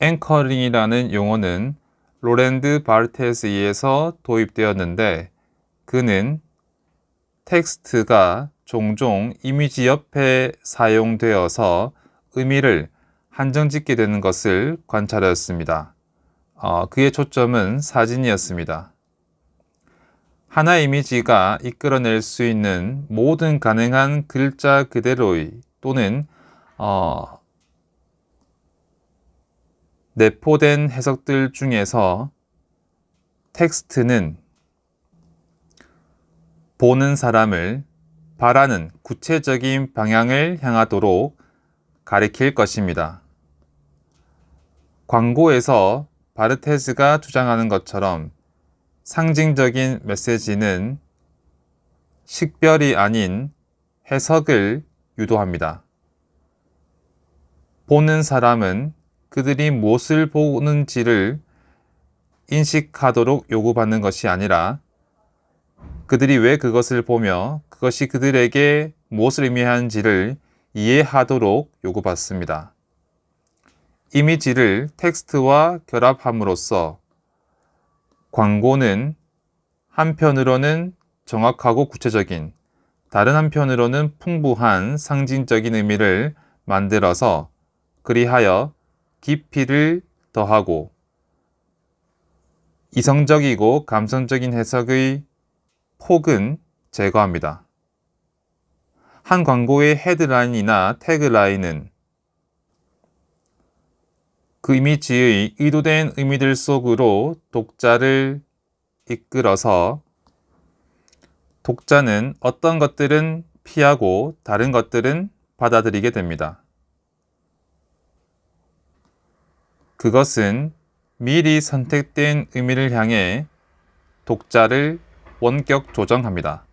앵커링이라는 용어는 로랜드 바르테스에서 도입되었는데 그는 텍스트가 종종 이미지 옆에 사용되어서 의미를 한정짓게 되는 것을 관찰하였습니다. 어, 그의 초점은 사진이었습니다. 하나의 이미지가 이끌어낼 수 있는 모든 가능한 글자 그대로의 또는 어, 내포된 해석들 중에서 텍스트는 보는 사람을 바라는 구체적인 방향을 향하도록 가리킬 것입니다. 광고에서 바르테스가 주장하는 것처럼 상징적인 메시지는 식별이 아닌 해석을 유도합니다. 보는 사람은 그들이 무엇을 보는지를 인식하도록 요구받는 것이 아니라 그들이 왜 그것을 보며 그것이 그들에게 무엇을 의미하는지를 이해하도록 요구받습니다. 이미지를 텍스트와 결합함으로써 광고는 한편으로는 정확하고 구체적인, 다른 한편으로는 풍부한 상징적인 의미를 만들어서 그리하여 깊이를 더하고 이성적이고 감성적인 해석의 폭은 제거합니다. 한 광고의 헤드라인이나 태그라인은 그 이미지의 의도된 의미들 속으로 독자를 이끌어서 독자는 어떤 것들은 피하고 다른 것들은 받아들이게 됩니다. 그것은 미리 선택된 의미를 향해 독자를 원격 조정합니다.